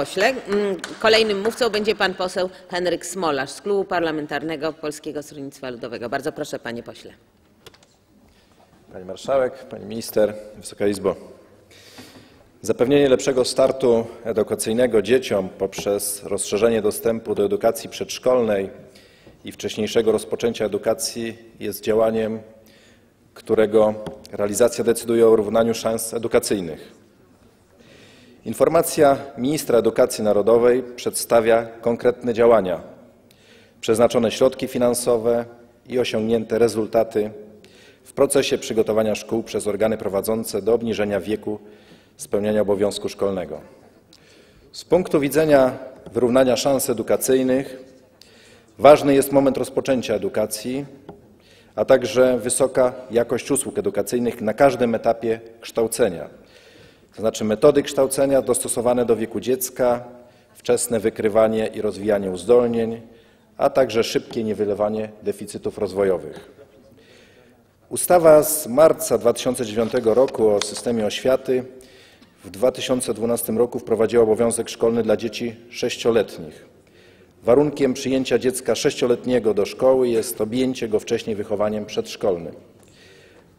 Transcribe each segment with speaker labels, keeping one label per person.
Speaker 1: pośle. Mm, Kolejnym mówcą będzie pan poseł Henryk Smolarz z Klubu Parlamentarnego Polskiego Stronnictwa Ludowego. Bardzo proszę, panie pośle.
Speaker 2: Pani Marszałek, Pani Minister, Wysoka Izbo. Zapewnienie lepszego startu edukacyjnego dzieciom poprzez rozszerzenie dostępu do edukacji przedszkolnej i wcześniejszego rozpoczęcia edukacji jest działaniem, którego realizacja decyduje o równaniu szans edukacyjnych. Informacja ministra edukacji narodowej przedstawia konkretne działania, przeznaczone środki finansowe i osiągnięte rezultaty w procesie przygotowania szkół przez organy prowadzące do obniżenia wieku spełniania obowiązku szkolnego. Z punktu widzenia wyrównania szans edukacyjnych ważny jest moment rozpoczęcia edukacji, a także wysoka jakość usług edukacyjnych na każdym etapie kształcenia, to znaczy metody kształcenia dostosowane do wieku dziecka, wczesne wykrywanie i rozwijanie uzdolnień, a także szybkie niwelowanie deficytów rozwojowych. Ustawa z marca 2009 roku o systemie oświaty w 2012 roku wprowadziła obowiązek szkolny dla dzieci sześcioletnich. Warunkiem przyjęcia dziecka sześcioletniego do szkoły jest objęcie go wcześniej wychowaniem przedszkolnym.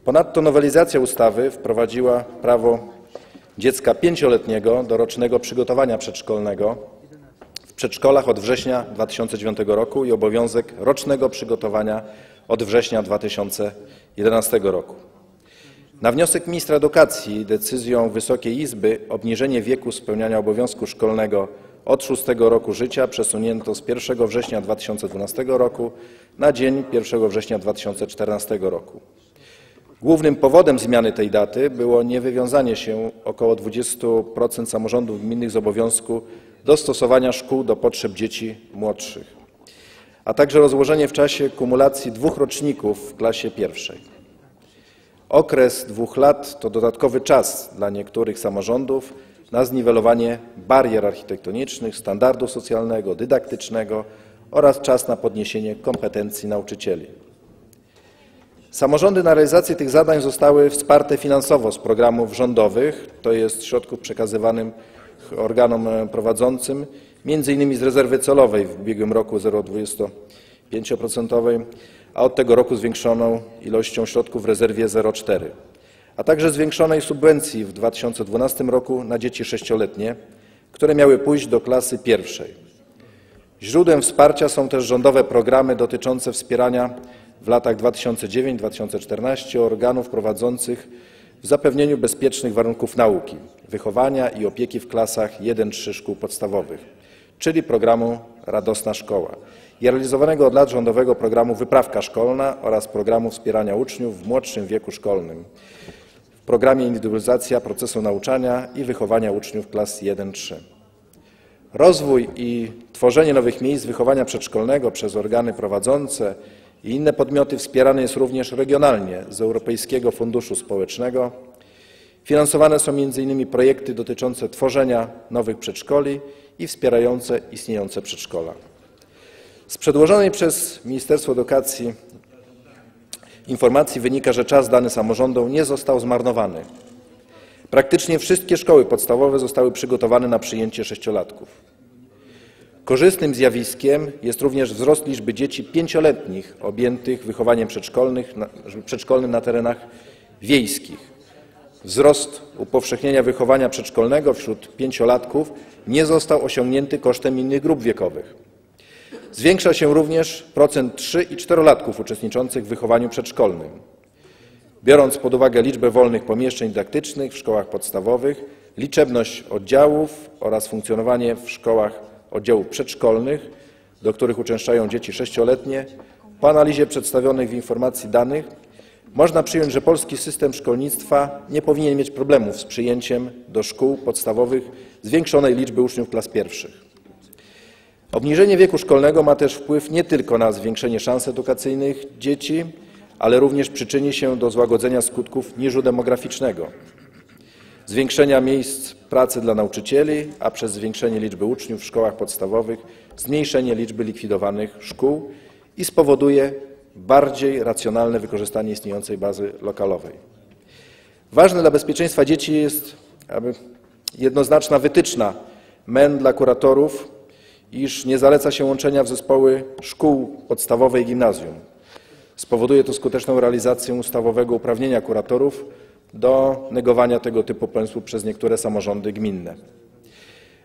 Speaker 2: Ponadto nowelizacja ustawy wprowadziła prawo dziecka pięcioletniego do rocznego przygotowania przedszkolnego w przedszkolach od września 2009 roku i obowiązek rocznego przygotowania od września 2011 roku. Na wniosek ministra edukacji decyzją Wysokiej Izby obniżenie wieku spełniania obowiązku szkolnego od szóstego roku życia przesunięto z 1 września 2012 roku na dzień 1 września 2014 roku. Głównym powodem zmiany tej daty było niewywiązanie się około 20% samorządów gminnych z obowiązku dostosowania szkół do potrzeb dzieci młodszych, a także rozłożenie w czasie kumulacji dwóch roczników w klasie pierwszej. Okres dwóch lat to dodatkowy czas dla niektórych samorządów na zniwelowanie barier architektonicznych, standardu socjalnego, dydaktycznego oraz czas na podniesienie kompetencji nauczycieli. Samorządy na realizację tych zadań zostały wsparte finansowo z programów rządowych, to jest środków przekazywanych organom prowadzącym, między innymi z rezerwy celowej w ubiegłym roku 0,25%, a od tego roku zwiększoną ilością środków w rezerwie 0,4, a także zwiększonej subwencji w 2012 roku na dzieci sześcioletnie, które miały pójść do klasy pierwszej. Źródłem wsparcia są też rządowe programy dotyczące wspierania w latach 2009-2014 organów prowadzących w zapewnieniu bezpiecznych warunków nauki, wychowania i opieki w klasach 1-3 szkół podstawowych, czyli programu Radosna Szkoła i realizowanego od lat rządowego programu Wyprawka Szkolna oraz programu wspierania uczniów w młodszym wieku szkolnym w programie Indywidualizacja procesu nauczania i wychowania uczniów klas 1-3. Rozwój i tworzenie nowych miejsc wychowania przedszkolnego przez organy prowadzące i inne podmioty wspierane jest również regionalnie z Europejskiego Funduszu Społecznego. Finansowane są m.in. projekty dotyczące tworzenia nowych przedszkoli i wspierające istniejące przedszkola. Z przedłożonej przez Ministerstwo Edukacji informacji wynika, że czas dany samorządom nie został zmarnowany. Praktycznie wszystkie szkoły podstawowe zostały przygotowane na przyjęcie sześciolatków. Korzystnym zjawiskiem jest również wzrost liczby dzieci pięcioletnich objętych wychowaniem przedszkolnym na terenach wiejskich. Wzrost upowszechnienia wychowania przedszkolnego wśród pięciolatków nie został osiągnięty kosztem innych grup wiekowych. Zwiększa się również procent trzy i czterolatków uczestniczących w wychowaniu przedszkolnym. Biorąc pod uwagę liczbę wolnych pomieszczeń dydaktycznych w szkołach podstawowych, liczebność oddziałów oraz funkcjonowanie w szkołach oddziałów przedszkolnych, do których uczęszczają dzieci sześcioletnie, po analizie przedstawionych w informacji danych można przyjąć, że polski system szkolnictwa nie powinien mieć problemów z przyjęciem do szkół podstawowych zwiększonej liczby uczniów klas pierwszych. Obniżenie wieku szkolnego ma też wpływ nie tylko na zwiększenie szans edukacyjnych dzieci, ale również przyczyni się do złagodzenia skutków niżu demograficznego, zwiększenia miejsc pracy dla nauczycieli, a przez zwiększenie liczby uczniów w szkołach podstawowych zmniejszenie liczby likwidowanych szkół i spowoduje bardziej racjonalne wykorzystanie istniejącej bazy lokalowej. Ważne dla bezpieczeństwa dzieci jest jednoznaczna wytyczna MEN dla kuratorów, iż nie zaleca się łączenia w zespoły szkół podstawowej i gimnazjum. Spowoduje to skuteczną realizację ustawowego uprawnienia kuratorów do negowania tego typu pomysłów przez niektóre samorządy gminne.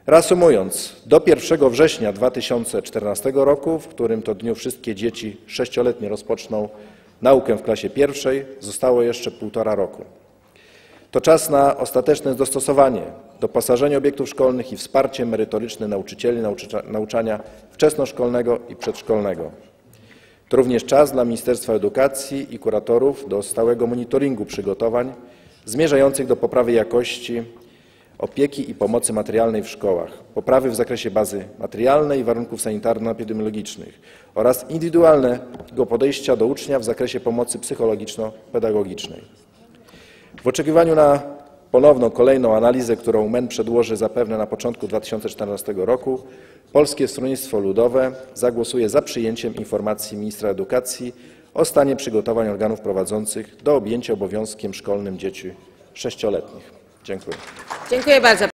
Speaker 2: Reasumując, do 1 września 2014 roku, w którym to dniu wszystkie dzieci sześcioletnie rozpoczną naukę w klasie pierwszej, zostało jeszcze półtora roku. To czas na ostateczne dostosowanie, doposażenie obiektów szkolnych i wsparcie merytoryczne nauczycieli nauczania wczesnoszkolnego i przedszkolnego. To również czas dla Ministerstwa Edukacji i kuratorów do stałego monitoringu przygotowań zmierzających do poprawy jakości opieki i pomocy materialnej w szkołach, poprawy w zakresie bazy materialnej i warunków sanitarno-epidemiologicznych oraz indywidualnego podejścia do ucznia w zakresie pomocy psychologiczno-pedagogicznej. W oczekiwaniu na ponowną, kolejną analizę, którą MEN przedłoży zapewne na początku 2014 roku, Polskie Stronnictwo Ludowe zagłosuje za przyjęciem informacji ministra edukacji o stanie przygotowań organów prowadzących do objęcia obowiązkiem szkolnym dzieci sześcioletnich. Dziękuję.
Speaker 1: Dziękuję bardzo.